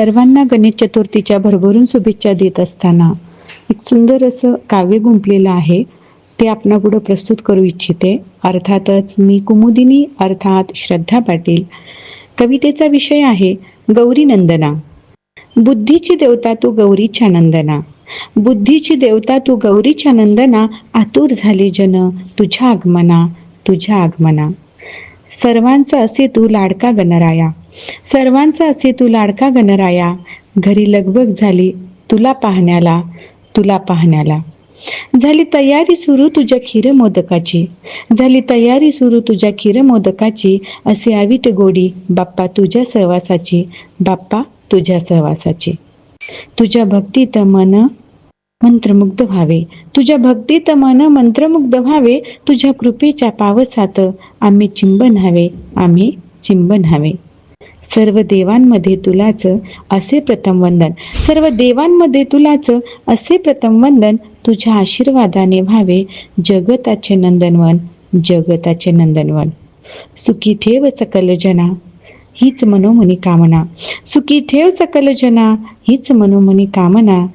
सर्वांना गणेश चतुर्थीच्या भरभरून शुभेच्छा देत असताना एक सुंदर असं काव्य गुंपलेलं आहे. ते आपणापुढं प्रस्तुत करू इच्छिते. अर्थातच मी कुमुदिनी अर्थात श्रद्धा पाटील. कवितेचा विषय आहे गौरी नंदना. बुद्धीची देवता तू गौरीच्या नंदना. बुद्धीची देवता तू गौरीच्या नंदना. आतुर झाले जन तुझ्या आगमना तुझ्या आगमना. सर्वांचा असे तू लाडका गणराया. सर्वांचा असे तू लाडका गणराया. घरी लगबग झाली तुला पाहण्याला तुला पाहण्याला. झाली तयारी सुरू तुझ्या खीर मोदकाची. झाली तयारी सुरू तुझ्या खीर मोदकाची. असे आवीत गोडी बाप्पा तुझ्या सहवासाची बाप्पा तुझ्या सहवासाची. तुझ्या भक्तीत मन मंत्रमुग्ध व्हावे. तुझ्या भक्तीत मन मंत्रमुग्ध व्हावे. तुझ्या कृपेच्या पावसात आम्ही चिंबन हवे आम्ही चिंबन हवे सर्व देवांमध्ये तुलाच असे प्रथम वंदन. सर्व देवांमध्ये तुलाच असे प्रथम वंदन तुझ्या आशीर्वादाने व्हावे. जगताचे नंदनवन जगताचे नंदनवन. सुखी ठेव सकल जना हीच मनोमनी कामना. सुखी ठेव सकल जना हीच मनोमनी कामना.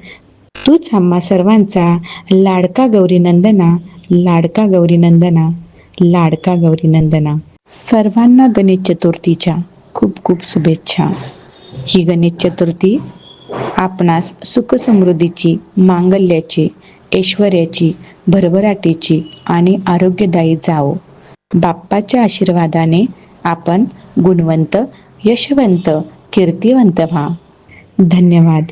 तूच आम्हा सर्वांचा लाडका गौरी नंदना लाडका गौरी नंदना लाडका गौरी नंदना. सर्वांना गणेश चतुर्थीच्या. खूप खूप शुभेच्छा. ही गणेश चतुर्थी आपणास सुख समृद्धीची मांगल्याची ऐश्वर्याची भरभराटीची आणि आरोग्यदायी जावो. बाप्पाच्या आशीर्वादाने आपण गुणवंत यशवंत कीर्तिवंत व्हा. धन्यवाद.